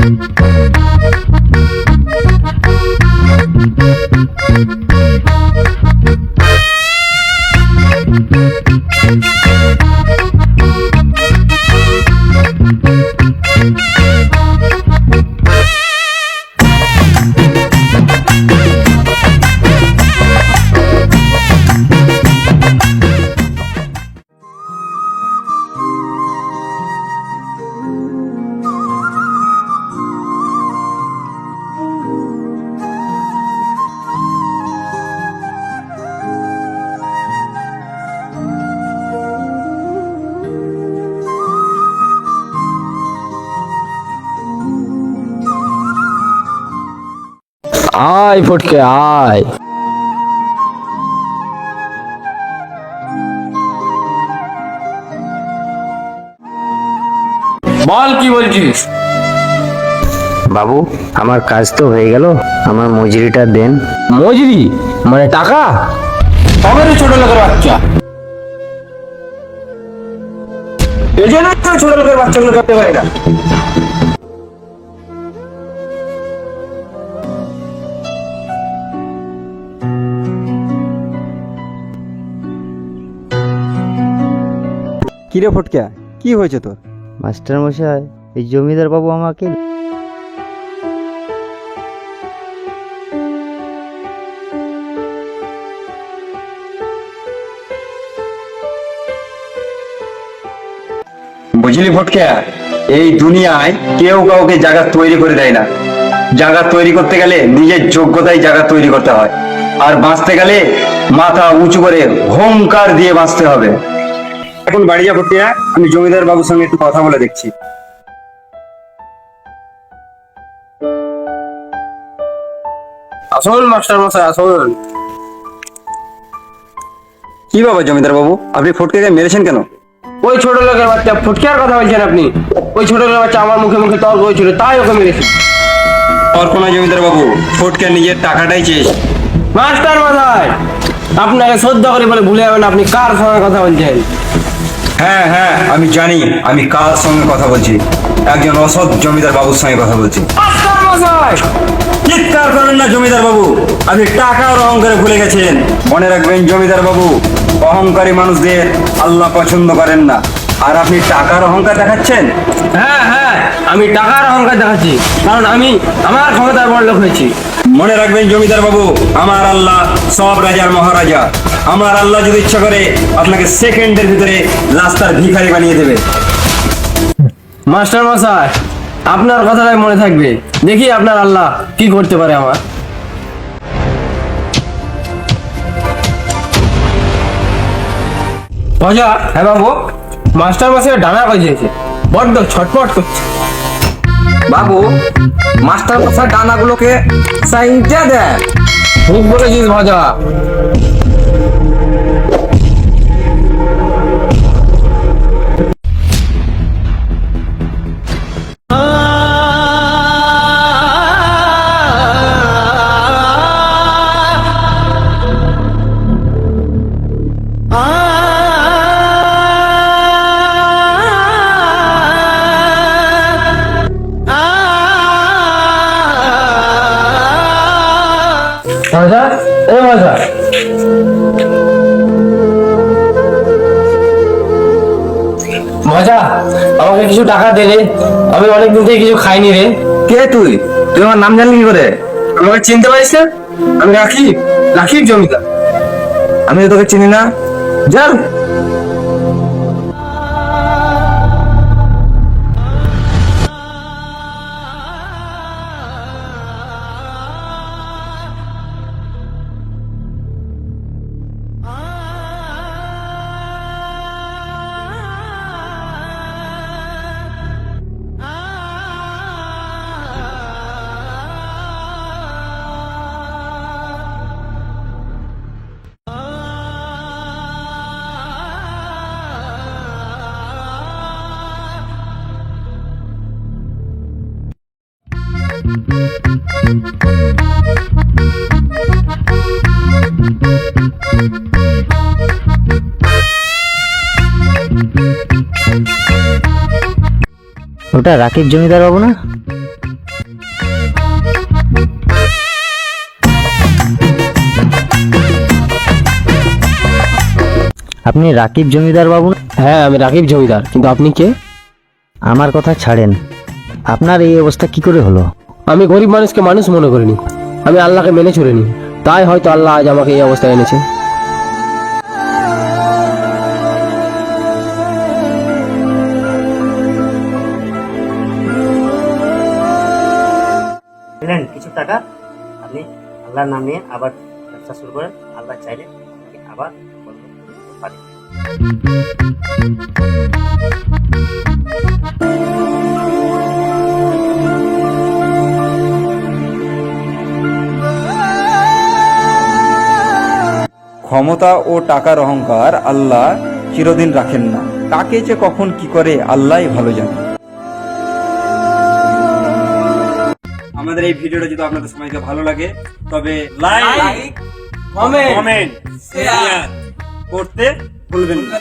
Thank you. আয় ফটকে আয়। বল কি বলছিস? বাবু আমার কাজ তো হয়ে গেল। আমার মজুরিটা দেন। মজুরি? মানে টাকা? তবে রে ছোট লোকের বাচ্চা। এই জন্য তো ছোট লোকের বাচ্চাগুলো করতে পারে না। কিরে ফটকা কি হয়েছে তোর? মাস্টার মশাই এই জমিদার বাবু আমাকে বুঝলি ফটকা এই দুনিয়ায় কেউ কাউকে জায়গা তৈরি করে দেয় না। জায়গা তৈরি করতে গেলে নিজের যোগ্যতায় জায়গা তৈরি করতে হয়। আর বাঁচতে গেলে মাথা উঁচু করে হোমকার দিয়ে বাঁচতে হবে। এখন বাড়ি যা ফটকা আমি জমিদার বাবুর সঙ্গে একটু কথা বলে দেখছি। আসল মাস্টার মশাই আসল। কি বাবা জমিদার বাবু? আপনি ফটকাকে মেরেছেন কেন? ওই ছোট লোকের বাচ্চা ফুটকার কথা বলছেন আপনি? ওই ছোট লোকের বাচ্চা আমার মুখে মুখে তর্ক হয়েছিল তাই ওকে মেরেছি। অর্পণা জমিদার বাবু ফটকা নিজের টাকাটাই চেয়েছে। মাস্টার মশাই আপনাকে শ্রদ্ধা করে বলে ভুলে যাবেন আপনি কার সঙ্গে কথা বলছেন? হ্যাঁ হ্যাঁ আমি জানি আমি কার সঙ্গে কথা বলছি? একজন অসৎ জমিদার বাবুর সঙ্গে কথা বলছি। চিৎকার করেন না জমিদার বাবু আপনি টাকার অহংকারে ভুলে গেছেন। মনে রাখবেন জমিদার বাবু অহংকারী মানুষদের আল্লাহ পছন্দ করেন না। আর আপনি টাকার অহংকার দেখাচ্ছেন? হ্যাঁ হ্যাঁ আমি টাকার অহংকার দেখাচ্ছি। কারণ আমি আমার ক্ষমতার বড় লোক হয়েছি। মনে রাখবেন জমিদার বাবু আমার আল্লাহ সব রাজার মহারাজা। আমার আল্লাহ যদি ইচ্ছা করে আপনাকে সেকেন্ডের ভিতরে রাস্তার ভিখারি বানিয়ে দেবে। মাস্টার মশাই আপনার কথাটাই মনে থাকবে। দেখি আপনার আল্লাহ কি করতে পারে আমার। মজা হ্যাঁ বাবু। মাস্টার মশাই ডানা বাজিয়েছে বড্ড ছটপট করছে। বাবু মাস্টার মশাই ডানাগুলোকে দেয় দেন। ঠিক বলেছিস মজা এ মজা মজা, আমাকে কিছু টাকা দে রে। আমি অনেকদিন থেকে কিছু খাইনি রে। কে তুই? তুই আমার নাম জানলি কি করে আমাকে চিনতে পারিস আমি রাখি রাখি জমিদার। আমি তোকে চিনি না। যার ওটা রাকিব জমিদার বাবু না? আপনি রাকিব জমিদার বাবু না? হ্যাঁ আমি রাকিব জমিদার কিন্তু আপনি কে? আমার কথা ছাড়েন। আপনার এই অবস্থা কি করে হলো? আমি গরিব মানুষকে মানুষ মনে করিনি। আমি আল্লাহকে মেনে চলিনি। তাই হয়তো আল্লাহ আজ আমাকে এই অবস্থায় এনেছে। কিছু টাকা, আপনি আল্লাহর নাম আবার ব্যবসা শুরু করেন। আল্লাহ চাইলে আবার বড় ক্ষমতা ও টাকার অহংকার আল্লাহ চিরদিন রাখেন না। কাকে যে কখন কি করে আল্লাহ ভালো জানে। আমাদের এই ভিডিওটা যদি আপনাদের সবাইকে ভালো লাগে তবে লাইক কমেন্ট শেয়ার করতে ভুলবেন না।